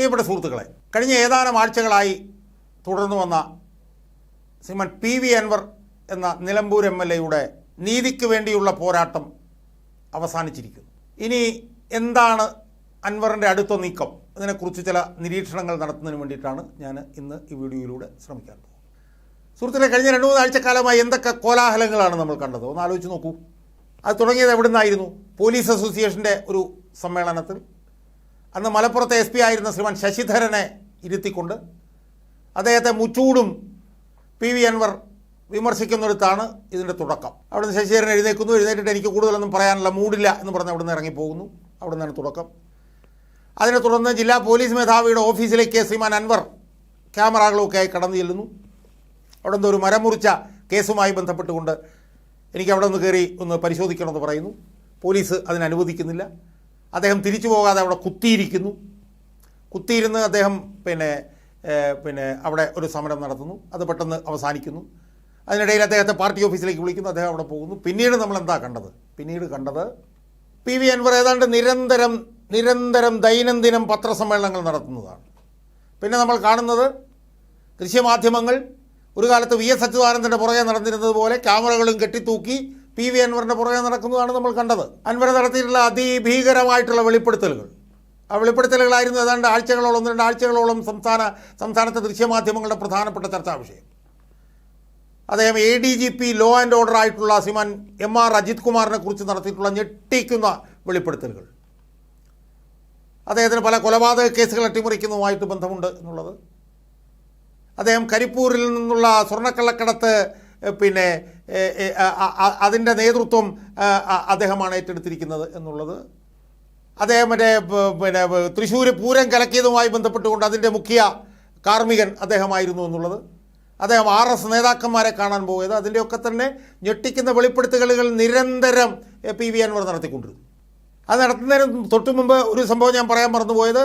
പ്രിയപ്പെട്ട സുഹൃത്തുക്കളെ കഴിഞ്ഞ ഏതാനും ആഴ്ചകളായി തുടർന്നു വന്ന ശ്രീമൻ പി വി അൻവർ എന്ന നിലമ്പൂർ എം എൽ എയുടെ നീതിക്ക് വേണ്ടിയുള്ള പോരാട്ടം അവസാനിച്ചിരിക്കുന്നു. ഇനി എന്താണ് അൻവറിന്റെ അടുത്ത നീക്കം? ഇതിനെക്കുറിച്ച് ചില നിരീക്ഷണങ്ങൾ നടത്തുന്നതിന് വേണ്ടിയിട്ടാണ് ഞാൻ ഇന്ന് ഈ വീഡിയോയിലൂടെ ശ്രമിക്കാൻ പോകുന്നത്. സുഹൃത്തുക്കളെ കഴിഞ്ഞ രണ്ട് മൂന്ന് ആഴ്ചക്കാലമായി എന്തൊക്കെ കോലാഹലങ്ങളാണ് നമ്മൾ കണ്ടത്? ഒന്ന് ആലോചിച്ച് നോക്കൂ. അത് തുടങ്ങിയത് എവിടെ നിന്നായിരുന്നു പോലീസ് അസോസിയേഷന്റെ ഒരു സമ്മേളനത്തിൽ അന്ന് മലപ്പുറത്തെ എസ് പി ആയിരുന്ന ശ്രീമാൻ ശശിധരനെ ഇരുത്തിക്കൊണ്ട് അദ്ദേഹത്തെ മുച്ചൂടും പി വി അൻവർ വിമർശിക്കുന്നിടത്താണ് ഇതിന്റെ തുടക്കം. അവിടുന്ന് ശശിധരൻ എഴുന്നേക്കുന്നു എഴുന്നേറ്റിട്ട് എനിക്ക് കൂടുതലൊന്നും പറയാനുള്ള മൂടില്ല എന്ന് പറഞ്ഞ് അവിടുന്ന് ഇറങ്ങിപ്പോകുന്നു. അവിടെ നിന്നാണ് തുടക്കം. അതിനെ തുടർന്ന് ജില്ലാ പോലീസ് മേധാവിയുടെ ഓഫീസിലേക്ക് ശ്രീമാൻ അൻവർ ക്യാമറകളൊക്കെ ആയി കടന്നു ചെല്ലുന്നു. അവിടെ നിന്ന് ഒരു മരമുറിച്ച കേസുമായി ബന്ധപ്പെട്ടുകൊണ്ട് എനിക്ക് അവിടെ നിന്ന് കയറി ഒന്ന് പരിശോധിക്കണമെന്ന് പറയുന്നു. പോലീസ് അതിന് അനുവദിക്കുന്നില്ല. അദ്ദേഹം തിരിച്ചു പോകാതെ അവിടെ കുത്തിയിരിക്കുന്നു. കുത്തിയിരുന്ന് അദ്ദേഹം പിന്നെ പിന്നെ അവിടെ ഒരു സമരം നടത്തുന്നു. അത് പെട്ടെന്ന് അവസാനിക്കുന്നു. അതിനിടയിൽ അദ്ദേഹത്തെ പാർട്ടി ഓഫീസിലേക്ക് വിളിക്കുന്നു. അദ്ദേഹം അവിടെ പോകുന്നു. പിന്നീട് നമ്മൾ എന്താ കണ്ടത്? പിന്നീട് കണ്ടത് പി വി അൻവർ ഏതാണ്ട് നിരന്തരം നിരന്തരം ദൈനംദിനം പത്രസമ്മേളനങ്ങൾ നടത്തുന്നതാണ്. പിന്നെ നമ്മൾ കാണുന്നത് ദൃശ്യമാധ്യമങ്ങൾ ഒരു കാലത്ത് വി എസ് അച്യുതാനന്ദന്റെ പുറകെ നടന്നിരുന്നത് പോലെ ക്യാമറകളും കെട്ടിത്തൂക്കി പി വി അൻവറിന്റെ പുറകെ നടക്കുന്നതാണ് നമ്മൾ കണ്ടത്. അൻവർ നടത്തിയിട്ടുള്ള അതിഭീകരമായിട്ടുള്ള വെളിപ്പെടുത്തലുകൾ. ആ വെളിപ്പെടുത്തലുകളായിരുന്നു ഏതാണ്ട് ആഴ്ചകളോളം ഒന്ന് രണ്ട് ആഴ്ചകളോളം സംസ്ഥാന സംസ്ഥാനത്തെ ദൃശ്യമാധ്യമങ്ങളുടെ പ്രധാനപ്പെട്ട ചർച്ചാ വിഷയം. അദ്ദേഹം A D G P law and order ആയിട്ടുള്ള സിമൻ എം ആർ അജിത് കുമാറിനെ കുറിച്ച് നടത്തിയിട്ടുള്ള ഞെട്ടിക്കുന്ന വെളിപ്പെടുത്തലുകൾ. അദ്ദേഹത്തിന് പല കൊലപാതക കേസുകൾ അട്ടിമറിക്കുന്നതുമായിട്ട് ബന്ധമുണ്ട് എന്നുള്ളത്. അദ്ദേഹം കരിപ്പൂരിൽ നിന്നുള്ള സ്വർണക്കള്ളക്കടത്ത് പിന്നെ അതിന്റെ നേതൃത്വം അദ്ദേഹമാണ് ഏറ്റെടുത്തിരിക്കുന്നത് എന്നുള്ളത്. അദ്ദേഹം മറ്റേ പിന്നെ തൃശ്ശൂർ പൂരം കലക്കിയതുമായി ബന്ധപ്പെട്ടുകൊണ്ട് അതിന്റെ മുഖ്യ കാർമ്മികൻ അദ്ദേഹമായിരുന്നു എന്നുള്ളത്. അദ്ദേഹം ആർ എസ് നേതാക്കന്മാരെ കാണാൻ പോയത്. അതിന്റെയൊക്കെ തന്നെ ഞെട്ടിക്കുന്ന വെളിപ്പെടുത്തലുകൾ നിരന്തരം പി വി അൻവർ നടത്തിക്കൊണ്ടിരുന്നു. അത് നടത്തുന്നതിന് തൊട്ടു മുമ്പ് ഒരു സംഭവം ഞാൻ പറയാൻ മറന്നുപോയത്.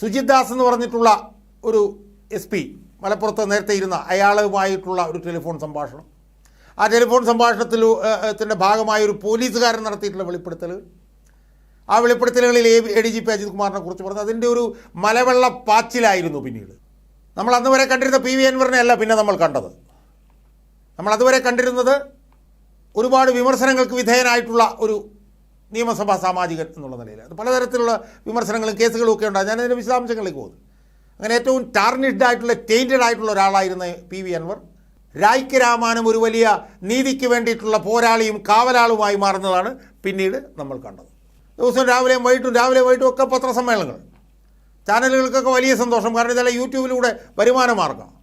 സുജിത് ദാസ് എന്ന് പറഞ്ഞിട്ടുള്ള ഒരു എസ് മലപ്പുറത്ത് നേരത്തെ ഇരുന്ന അയാളുമായിട്ടുള്ള ഒരു ടെലിഫോൺ സംഭാഷണം. ആ ടെലിഫോൺ സംഭാഷണത്തിൽ ത്തിന്റെ ഭാഗമായ ഒരു പോലീസുകാരൻ നടത്തിയിട്ടുള്ള വെളിപ്പെടുത്തലുകൾ ആ വെളിപ്പെടുത്തലുകളിൽ A A D G P Ajith കുമാറിനെ കുറിച്ച് പറഞ്ഞു അതിന്റെ ഒരു മലവെള്ള പാച്ചിലായിരുന്നു പിന്നീട്. നമ്മൾ അന്ന് വരെ കണ്ടിരുന്ന പി വി അൻവറിനെ അല്ല പിന്നെ നമ്മൾ കണ്ടത്. നമ്മൾ അതുവരെ കണ്ടിരുന്നത് ഒരുപാട് വിമർശനങ്ങൾക്ക് വിധേയനായിട്ടുള്ള ഒരു നിയമസഭാ സാമാജികൻ എന്നുള്ള നിലയിൽ. അത് പലതരത്തിലുള്ള വിമർശനങ്ങളും കേസുകളും ഒക്കെ ഉണ്ടാകും ഞാനതിന്റെ വിശദാംശങ്ങളിലേക്ക് പോകുന്നു. അങ്ങനെ ഏറ്റവും ടാർണിഷ്ഡ് ആയിട്ടുള്ള ടെയിന്റഡ് ആയിട്ടുള്ള ഒരാളായിരുന്ന പി വി അൻവർ. രായ്ക്ക് രാമാനും ഒരു വലിയ നീതിക്ക് വേണ്ടിയിട്ടുള്ള പോരാളിയും കാവലാളുമായി മാറുന്നതാണ് പിന്നീട് നമ്മൾ കണ്ടത്. ദിവസവും രാവിലെയും വൈകിട്ടും രാവിലെ വൈകിട്ടും ഒക്കെ പത്രസമ്മേളനങ്ങൾ. ചാനലുകൾക്കൊക്കെ വലിയ സന്തോഷം. കാരണം ഇതെല്ലാം യൂട്യൂബിലൂടെ വരുമാന മാർഗം.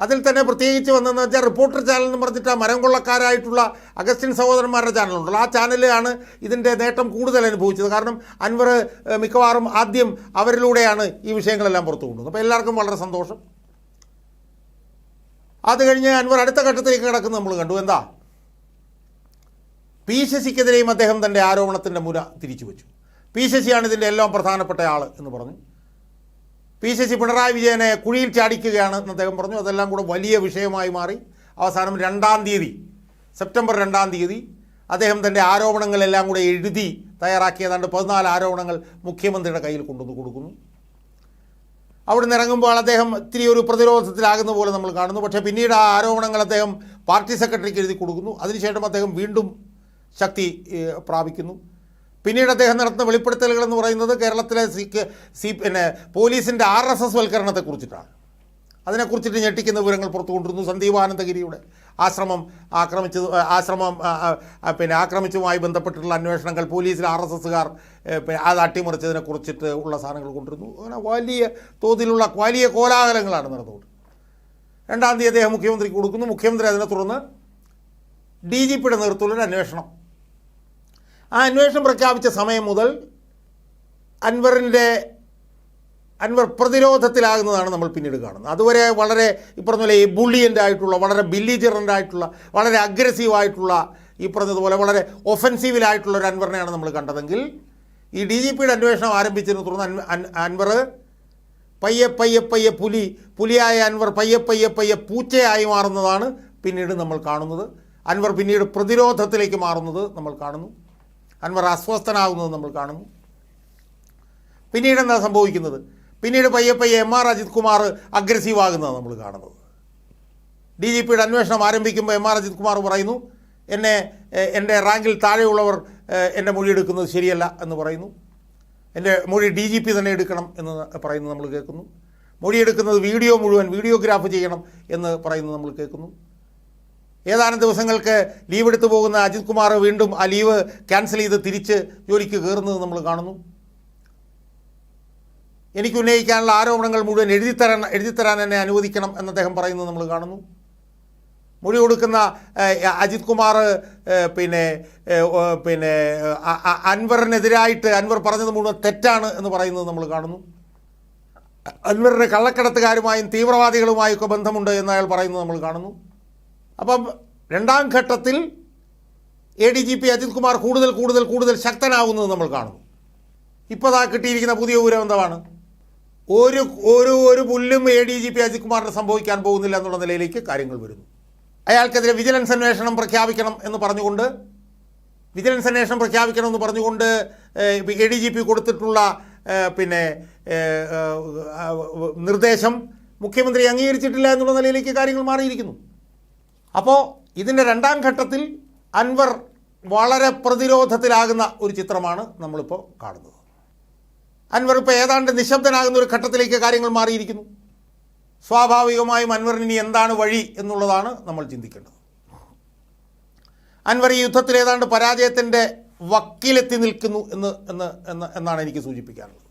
അതിൽ തന്നെ പ്രത്യേകിച്ച് വന്നതെന്ന് വെച്ചാൽ റിപ്പോർട്ടർ ചാനൽ എന്ന് പറഞ്ഞിട്ട് ആ മരം കൊള്ളക്കാരായിട്ടുള്ള അഗസ്റ്റിൻ സഹോദരന്മാരുടെ ചാനലുണ്ടല്ലോ ആ ചാനലാണ് ഇതിന്റെ നേട്ടം കൂടുതൽ അനുഭവിച്ചത്. കാരണം അൻവർ മിക്കവാറും ആദ്യം അവരിലൂടെയാണ് ഈ വിഷയങ്ങളെല്ലാം പുറത്തു കൊണ്ടുവന്നത്. അപ്പോൾ എല്ലാവർക്കും വളരെ സന്തോഷം. അത് കഴിഞ്ഞ് അൻവർ അടുത്ത ഘട്ടത്തിലേക്ക് കിടക്കുന്നത് നമ്മൾ കണ്ടു. എന്താ? പി ശശിക്കെതിരെയും അദ്ദേഹം തന്റെ ആരോപണത്തിന്റെ മുര തിരിച്ചു വെച്ചു. പി ശശിയാണ് ഇതിന്റെ എല്ലാം പ്രധാനപ്പെട്ട ആൾ എന്ന് പറഞ്ഞു. പി സി സി പിണറായി വിജയനെ കുഴിയിൽ ചാടിക്കുകയാണ് എന്ന് അദ്ദേഹം പറഞ്ഞു. അതെല്ലാം കൂടെ വലിയ വിഷയമായി മാറി. അവസാനം രണ്ടാം തീയതി സെപ്റ്റംബർ രണ്ടാം തീയതി അദ്ദേഹം തന്റെ ആരോപണങ്ങളെല്ലാം കൂടെ എഴുതി തയ്യാറാക്കി ഏതാണ്ട് പതിനാല് ആരോപണങ്ങൾ മുഖ്യമന്ത്രിയുടെ കയ്യിൽ കൊണ്ടുവന്ന് കൊടുക്കുന്നു. അവിടുന്ന് ഇറങ്ങുമ്പോൾ അദ്ദേഹം ഇത്തിരി ഒരു പ്രതിരോധത്തിലാകുന്ന പോലെ നമ്മൾ കാണുന്നു. പക്ഷേ പിന്നീട് ആ ആരോപണങ്ങൾ അദ്ദേഹം പാർട്ടി സെക്രട്ടറിക്ക് എഴുതി കൊടുക്കുന്നു. അതിനുശേഷം അദ്ദേഹം വീണ്ടും ശക്തി പ്രാപിക്കുന്നു. പിന്നീട് അദ്ദേഹം നടത്തുന്ന വെളിപ്പെടുത്തലുകൾ എന്ന് പറയുന്നത് കേരളത്തിലെ സി കെ- സി പിന്നെ പോലീസിന്റെ ആർ എസ് എസ് വൽക്കരണത്തെക്കുറിച്ചിട്ടാണ് അതിനെക്കുറിച്ചിട്ട് ഞെട്ടിക്കുന്ന വിവരങ്ങൾ പുറത്തു കൊണ്ടിരുന്നു സന്ദീപാനന്ദഗിരിയുടെ ആശ്രമം ആക്രമിച്ചത് ആശ്രമം പിന്നെ ആക്രമിച്ചതുമായി ബന്ധപ്പെട്ടിട്ടുള്ള അന്വേഷണങ്ങൾ പോലീസിൽ ആർ എസ് എസ്സുകാർ അത് അട്ടിമറിച്ചതിനെ കുറിച്ചിട്ട് ഉള്ള സാധനങ്ങൾ കൊണ്ടിരുന്നു അങ്ങനെ വലിയ തോതിലുള്ള വലിയ കോലാഹലങ്ങളാണ് നടന്നുകൊണ്ട്. രണ്ടാം തീയതി അദ്ദേഹം മുഖ്യമന്ത്രിക്ക് കൊടുക്കുന്നു. മുഖ്യമന്ത്രി അതിനെ തുടർന്ന് ഡി ജി പിയുടെ നേതൃത്വത്തിലൊരു അന്വേഷണം ആ അന്വേഷണം പ്രഖ്യാപിച്ച സമയം മുതൽ അൻവറിന്റെ അൻവർ പ്രതിരോധത്തിലാകുന്നതാണ് നമ്മൾ പിന്നീട് കാണുന്നത്. അതുവരെ വളരെ ഈ പറഞ്ഞ ബുള്ളിയന്റ് ആയിട്ടുള്ള വളരെ ബില്ലിജറന്റ് ആയിട്ടുള്ള വളരെ അഗ്രസീവായിട്ടുള്ള ഈ പറഞ്ഞതുപോലെ വളരെ ഒഫൻസീവിലായിട്ടുള്ള ഒരു അൻവറിനെയാണ് നമ്മൾ കണ്ടതെങ്കിൽ ഈ ഡി ജി പിയുടെ അന്വേഷണം ആരംഭിച്ചതിനെ തുടർന്ന് അൻ- അൻ- അൻവർ പയ്യെ പയ്യെ പയ്യെ പുലി പുലിയായ അൻവർ പയ്യെ പയ്യെ പയ്യെ പൂച്ചയായി മാറുന്നതാണ് പിന്നീട് നമ്മൾ കാണുന്നത്. അൻവർ പിന്നീട് പ്രതിരോധത്തിലേക്ക് മാറുന്നത് നമ്മൾ കാണുന്നു. അൻവർ അസ്വസ്ഥനാകുന്നത് നമ്മൾ കാണുന്നു. പിന്നീട് എന്താ സംഭവിക്കുന്നത്? പിന്നീട് പയ്യെ പയ്യെ M R Ajith Kumar aggressive ആകുന്നതാണ് നമ്മൾ കാണുന്നത്. ഡി ജി പിയുടെ അന്വേഷണം ആരംഭിക്കുമ്പോൾ എം ആർ അജിത് കുമാർ പറയുന്നു എന്നെ എന്റെ റാങ്കിൽ താഴെയുള്ളവർ എന്റെ മൊഴി എടുക്കുന്നത് ശരിയല്ല എന്ന് പറയുന്നു. എന്റെ മൊഴി ഡി ജി പി തന്നെ എടുക്കണം എന്ന് പറയുന്നത് നമ്മൾ കേൾക്കുന്നു. മൊഴിയെടുക്കുന്നത് വീഡിയോ മുഴുവൻ വീഡിയോഗ്രാഫ് ചെയ്യണം എന്ന് പറയുന്നത് നമ്മൾ കേൾക്കുന്നു. ഏതാനും ദിവസങ്ങൾക്ക് ലീവ് എടുത്തു പോകുന്ന അജിത് കുമാർ വീണ്ടും ആ ലീവ് ക്യാൻസൽ ചെയ്ത് തിരിച്ച് ജോലിക്ക് കയറുന്നത് നമ്മൾ കാണുന്നു. എനിക്ക് ഉന്നയിക്കാനുള്ള ആരോപണങ്ങൾ മുഴുവൻ എഴുതിത്തരാൻ എഴുതിത്തരാൻ എന്നെ അനുവദിക്കണം എന്ന് അദ്ദേഹം പറയുന്നത് നമ്മൾ കാണുന്നു. മൊഴി കൊടുക്കുന്ന അജിത് കുമാർ പിന്നെ പിന്നെ അൻവറിനെതിരായിട്ട് അൻവർ പറഞ്ഞത് മുഴുവൻ തെറ്റാണ് എന്ന് പറയുന്നത് നമ്മൾ കാണുന്നു. അൻവറിന് കള്ളക്കടത്തുകാരുമായും തീവ്രവാദികളുമായും ഒക്കെ ബന്ധമുണ്ട് എന്ന് അയാൾ പറയുന്നത് നമ്മൾ കാണുന്നു. അപ്പം രണ്ടാം ഘട്ടത്തിൽ A D G P Ajith Kumar കൂടുതൽ കൂടുതൽ കൂടുതൽ ശക്തനാകുന്നത് നമ്മൾ കാണുന്നു ഇപ്പോൾ ആ കിട്ടിയിരിക്കുന്ന പുതിയ ഊരം എന്താണ് ഒരു ഒരു ഒരു പുല്ലും A D G P Ajith കുമാറിന് സംഭവിക്കാൻ പോകുന്നില്ല എന്നുള്ള നിലയിലേക്ക് കാര്യങ്ങൾ വരുന്നു അയാൾക്കെതിരെ വിജിലൻസ് അന്വേഷണം പ്രഖ്യാപിക്കണം എന്ന് പറഞ്ഞുകൊണ്ട് വിജിലൻസ് അന്വേഷണം പ്രഖ്യാപിക്കണം എന്ന് പറഞ്ഞുകൊണ്ട് എ ഡി ജി പി കൊടുത്തിട്ടുള്ള പിന്നെ നിർദ്ദേശം മുഖ്യമന്ത്രി അംഗീകരിച്ചിട്ടില്ല എന്നുള്ള നിലയിലേക്ക് കാര്യങ്ങൾ മാറിയിരിക്കുന്നു അപ്പോൾ ഇതിന്റെ രണ്ടാം ഘട്ടത്തിൽ അൻവർ വളരെ പ്രതിരോധത്തിലാകുന്ന ഒരു ചിത്രമാണ് നമ്മളിപ്പോൾ കാണുന്നത്. അൻവർ ഇപ്പോൾ ഏതാണ്ട് നിശബ്ദനാകുന്ന ഒരു ഘട്ടത്തിലേക്ക് കാര്യങ്ങൾ മാറിയിരിക്കുന്നു. സ്വാഭാവികമായും അൻവറിന് ഇനി എന്താണ് വഴി എന്നുള്ളതാണ് നമ്മൾ ചിന്തിക്കേണ്ടത്. അൻവർ ഈ യുദ്ധത്തിൽ ഏതാണ്ട് പരാജയത്തിന്റെ വക്കിലെത്തി നിൽക്കുന്നു എന്ന് എന്ന് എന്ന് എന്നാണ് എനിക്ക് സൂചിപ്പിക്കാനുള്ളത്.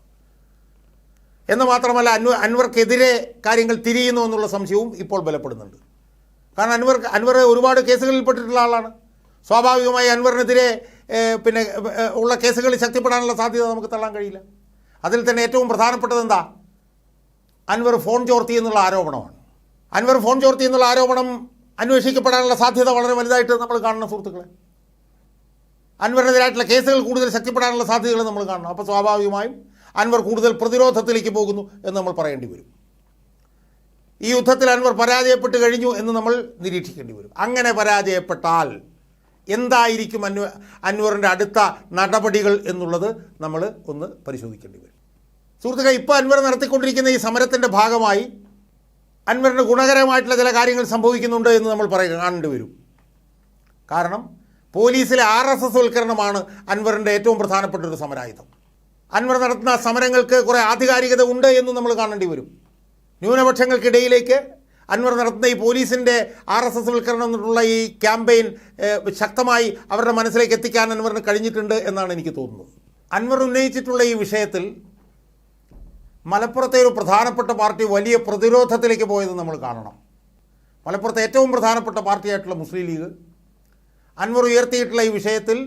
എന്ന് മാത്രമല്ല അൻവർ അൻവർക്കെതിരെ കാര്യങ്ങൾ തിരിയുന്നു എന്നുള്ള സംശയവും ഇപ്പോൾ ബലപ്പെടുന്നുണ്ട്. കാരണം അൻവർ അൻവർ ഒരുപാട് കേസുകളിൽ പെട്ടിട്ടുള്ള ആളാണ്. സ്വാഭാവികമായി അൻവറിനെതിരെ പിന്നെ ഉള്ള കേസുകളിൽ ശക്തിപ്പെടാനുള്ള സാധ്യത നമുക്ക് തള്ളാൻ കഴിയില്ല. അതിൽ തന്നെ ഏറ്റവും പ്രധാനപ്പെട്ടത് എന്താ? അൻവർ ഫോൺ ചോർത്തി എന്നുള്ള ആരോപണമാണ്. അൻവർ ഫോൺ ചോർത്തി എന്നുള്ള ആരോപണം അന്വേഷിക്കപ്പെടാനുള്ള സാധ്യത വളരെ വലുതായിട്ട് നമ്മൾ കാണുന്ന സുഹൃത്തുക്കളെ. അൻവറിനെതിരായിട്ടുള്ള കേസുകൾ കൂടുതൽ ശക്തിപ്പെടാനുള്ള സാധ്യതകൾ നമ്മൾ കാണണം. അപ്പോൾ സ്വാഭാവികമായും അൻവർ കൂടുതൽ പ്രതിരോധത്തിലേക്ക് പോകുന്നു എന്ന് നമ്മൾ പറയേണ്ടി വരും. ഈ യുദ്ധത്തിൽ അൻവർ പരാജയപ്പെട്ട് കഴിഞ്ഞു എന്ന് നമ്മൾ നിരീക്ഷിക്കേണ്ടി വരും. അങ്ങനെ പരാജയപ്പെട്ടാൽ എന്തായിരിക്കും അന്വ അൻവറിന്റെ അടുത്ത നടപടികൾ എന്നുള്ളത് നമ്മൾ ഒന്ന് പരിശോധിക്കേണ്ടി വരും. സുഹൃത്തുക്കൾ ഇപ്പോൾ അൻവർ നടത്തിക്കൊണ്ടിരിക്കുന്ന ഈ സമരത്തിന്റെ ഭാഗമായി അൻവറിന് ഗുണകരമായിട്ടുള്ള ചില കാര്യങ്ങൾ സംഭവിക്കുന്നുണ്ട് എന്ന് നമ്മൾ പറയുക കാണേണ്ടി വരും. കാരണം പോലീസിലെ ആർ എസ് എസ് വൽക്കരണമാണ് അൻവറിന്റെ ഏറ്റവും പ്രധാനപ്പെട്ട ഒരു സമരായുധം. അൻവർ നടത്തുന്ന സമരങ്ങൾക്ക് കുറേ ആധികാരികത ഉണ്ട് എന്ന് നമ്മൾ കാണേണ്ടി വരും. ന്യൂനപക്ഷങ്ങൾക്കിടയിലേക്ക് അൻവർ നടത്തുന്ന ഈ പോലീസിന്റെ ആർ എസ് എസ് വൽക്കരണം ഈ ക്യാമ്പയിൻ ശക്തമായി അവരുടെ മനസ്സിലേക്ക് എത്തിക്കാൻ അൻവറിന് കഴിഞ്ഞിട്ടുണ്ട് എന്നാണ് എനിക്ക് തോന്നുന്നത്. അൻവർ ഉന്നയിച്ചിട്ടുള്ള ഈ വിഷയത്തിൽ മലപ്പുറത്തെ ഒരു പ്രധാനപ്പെട്ട പാർട്ടി വലിയ പ്രതിരോധത്തിലേക്ക് പോയത് നമ്മൾ കാണണം. മലപ്പുറത്തെ ഏറ്റവും പ്രധാനപ്പെട്ട പാർട്ടിയായിട്ടുള്ള മുസ്ലിം ലീഗ് അൻവർ ഉയർത്തിയിട്ടുള്ള ഈ വിഷയത്തിൽ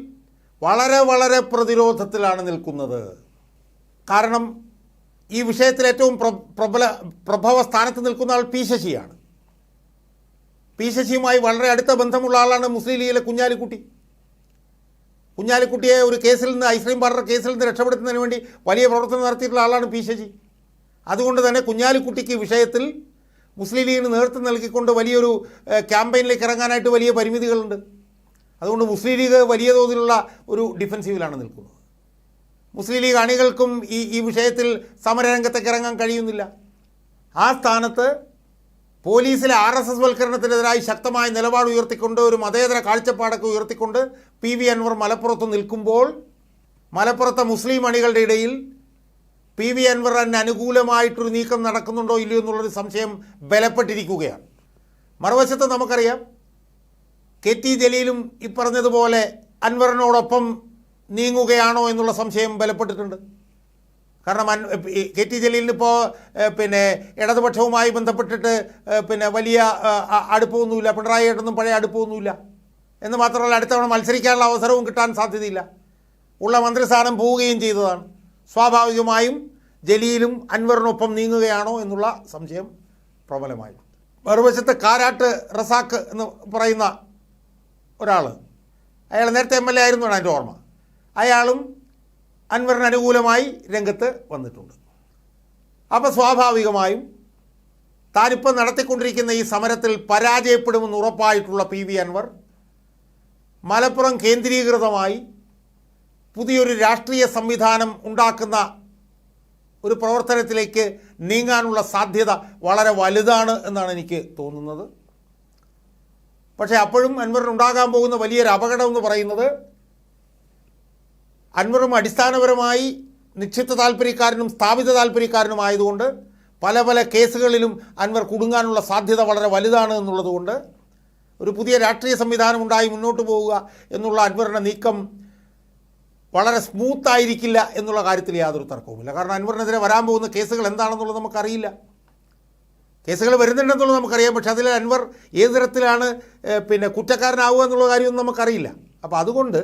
വളരെ വളരെ പ്രതിരോധത്തിലാണ് നിൽക്കുന്നത്. കാരണം ഈ വിഷയത്തിൽ ഏറ്റവും പ്രബല പ്രഭവ സ്ഥാനത്ത് നിൽക്കുന്ന ആൾ പി ശശിയാണ്. പി ശശിയുമായി വളരെ അടുത്ത ബന്ധമുള്ള ആളാണ് മുസ്ലിം ലീഗിലെ കുഞ്ഞാലിക്കുട്ടി. കുഞ്ഞാലിക്കുട്ടിയെ ഒരു കേസിൽ നിന്ന് ഐസ്ക്രീം പാർലർ കേസിൽ നിന്ന് രക്ഷപ്പെടുത്തുന്നതിന് വേണ്ടി വലിയ പ്രവർത്തനം നടത്തിയിട്ടുള്ള ആളാണ് പി ശശി. അതുകൊണ്ട് തന്നെ കുഞ്ഞാലിക്കുട്ടിക്ക് വിഷയത്തിൽ മുസ്ലിം ലീഗിന് നേതൃത്വം നൽകിക്കൊണ്ട് വലിയൊരു ക്യാമ്പയിനിലേക്ക് ഇറങ്ങാനായിട്ട് വലിയ പരിമിതികളുണ്ട്. അതുകൊണ്ട് മുസ്ലിം ലീഗ് വലിയ തോതിലുള്ള ഒരു ഡിഫൻസീവിലാണ് നിൽക്കുന്നത്. മുസ്ലിം ലീഗ് അണികൾക്കും ഈ ഈ വിഷയത്തിൽ സമരരംഗത്തേക്ക് ഇറങ്ങാൻ കഴിയുന്നില്ല. ആ സ്ഥാനത്ത് പോലീസിലെ ആർ എസ് എസ് വൽക്കരണത്തിനെതിരായി ശക്തമായ നിലപാട് ഉയർത്തിക്കൊണ്ട് ഒരു മതേതര കാഴ്ചപ്പാടൊക്കെ ഉയർത്തിക്കൊണ്ട് പി വി അൻവർ മലപ്പുറത്ത് നിൽക്കുമ്പോൾ മലപ്പുറത്തെ മുസ്ലിം അണികളുടെ ഇടയിൽ പി വി അൻവറിന് അനുകൂലമായിട്ടൊരു നീക്കം നടക്കുന്നുണ്ടോ ഇല്ലയോ എന്നുള്ളൊരു സംശയം ബലപ്പെട്ടിരിക്കുകയാണ്. മറുവശത്ത് നമുക്കറിയാം കെ ടി ജലീലും ഈ പറഞ്ഞതുപോലെ അൻവറിനോടൊപ്പം നീങ്ങുകയാണോ എന്നുള്ള സംശയം ബലപ്പെട്ടിട്ടുണ്ട്. കാരണം കെ ടി ജലീലിന് ഇപ്പോൾ പിന്നെ ഇടതുപക്ഷവുമായി ബന്ധപ്പെട്ടിട്ട് പിന്നെ വലിയ അടുപ്പമൊന്നുമില്ല. പിണറായി ഏട്ടൊന്നും പഴയ അടുപ്പമൊന്നുമില്ല. എന്ന് മാത്രമല്ല അടുത്ത തവണ മത്സരിക്കാനുള്ള അവസരവും കിട്ടാൻ സാധ്യതയില്ല. ഉള്ള മന്ത്രിസ്ഥാനം പോവുകയും ചെയ്തതാണ്. സ്വാഭാവികമായും ജലീലും അൻവറിനൊപ്പം നീങ്ങുകയാണോ എന്നുള്ള സംശയം പ്രബലമായി. മറുവശത്ത് കാരാട്ട് റസാക്ക് എന്ന് പറയുന്ന ഒരാൾ അയാൾ നേരത്തെ എം എൽ എ ആയിരുന്നു എന്റെ ഓർമ്മ. അയാളും അൻവറിന് അനുകൂലമായി രംഗത്ത് വന്നിട്ടുണ്ട്. അപ്പോൾ സ്വാഭാവികമായും താനിപ്പോൾ നടത്തിക്കൊണ്ടിരിക്കുന്ന ഈ സമരത്തിൽ പരാജയപ്പെടുമെന്ന് ഉറപ്പായിട്ടുള്ള പി വി അൻവർ മലപ്പുറം കേന്ദ്രീകൃതമായി പുതിയൊരു രാഷ്ട്രീയ സംവിധാനം ഉണ്ടാക്കുന്ന ഒരു പ്രവർത്തനത്തിലേക്ക് നീങ്ങാനുള്ള സാധ്യത വളരെ വലുതാണ് എന്നാണ് എനിക്ക് തോന്നുന്നത്. പക്ഷേ അപ്പോഴും അൻവറിനുണ്ടാകാൻ പോകുന്ന വലിയൊരു അപകടം എന്ന് പറയുന്നത് അൻവറും അടിസ്ഥാനപരമായി നിക്ഷിപ്ത താല്പര്യക്കാരനും സ്ഥാപിത താല്പര്യക്കാരനുമായതുകൊണ്ട് പല പല കേസുകളിലും അൻവർ കുടുങ്ങാനുള്ള സാധ്യത വളരെ വലുതാണ് എന്നുള്ളതുകൊണ്ട് ഒരു പുതിയ രാഷ്ട്രീയ സംവിധാനം ഉണ്ടായി മുന്നോട്ട് പോവുക എന്നുള്ള അൻവറിന്റെ നീക്കം വളരെ സ്മൂത്ത് ആയിരിക്കില്ല എന്നുള്ള കാര്യത്തിൽ യാതൊരു തർക്കവുമില്ല. കാരണം അൻവറിനെതിരെ വരാൻ പോകുന്ന കേസുകൾ എന്താണെന്നുള്ളത് നമുക്കറിയില്ല. കേസുകൾ വരുന്നുണ്ടെന്നുള്ളത് നമുക്കറിയാം. പക്ഷേ അതിൽ അൻവർ ഏത് തരത്തിലാണ് പിന്നെ കുറ്റക്കാരനാവുക എന്നുള്ള കാര്യമൊന്നും നമുക്കറിയില്ല. അപ്പോൾ അതുകൊണ്ട്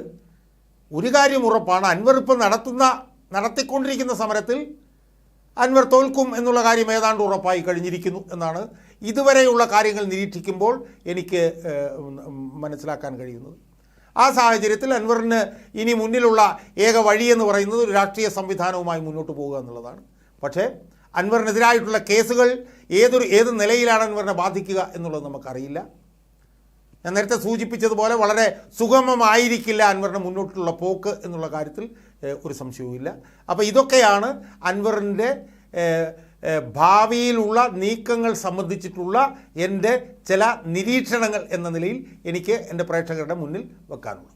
ഒരു കാര്യം ഉറപ്പാണ്. അൻവർ ഇപ്പോൾ നടത്തുന്ന നടത്തിക്കൊണ്ടിരിക്കുന്ന സമരത്തിൽ അൻവർ തോൽക്കും എന്നുള്ള കാര്യം ഏതാണ്ട് ഉറപ്പായി കഴിഞ്ഞിരിക്കുന്നു എന്നാണ് ഇതുവരെയുള്ള കാര്യങ്ങൾ നിരീക്ഷിക്കുമ്പോൾ എനിക്ക് മനസ്സിലാക്കാൻ കഴിയുന്നത്. ആ സാഹചര്യത്തിൽ അൻവറിന് ഇനി മുന്നിലുള്ള ഏക വഴിയെന്ന് പറയുന്നത് ഒരു രാഷ്ട്രീയ സംവിധാനവുമായി മുന്നോട്ട് പോകുക എന്നുള്ളതാണ്. പക്ഷേ അൻവറിനെതിരായിട്ടുള്ള കേസുകൾ ഏതൊരു ഏത് നിലയിലാണ് അൻവറിനെ ബാധിക്കുക എന്നുള്ളത് നമുക്കറിയില്ല. ഞാൻ നേരത്തെ സൂചിപ്പിച്ചതുപോലെ വളരെ സുഗമമായിരിക്കില്ല അൻവറിന്റെ മുന്നോട്ടുള്ള പോക്ക് എന്നുള്ള കാര്യത്തിൽ ഒരു സംശയവുമില്ല. അപ്പോൾ ഇതൊക്കെയാണ് അൻവറിന്റെ ഭാവിയിലുള്ള നീക്കങ്ങൾ സംബന്ധിച്ചിട്ടുള്ള എന്റെ ചില നിരീക്ഷണങ്ങൾ എന്ന നിലയിൽ എനിക്ക് എന്റെ പ്രേക്ഷകരുടെ മുന്നിൽ വെക്കാനുള്ളത്.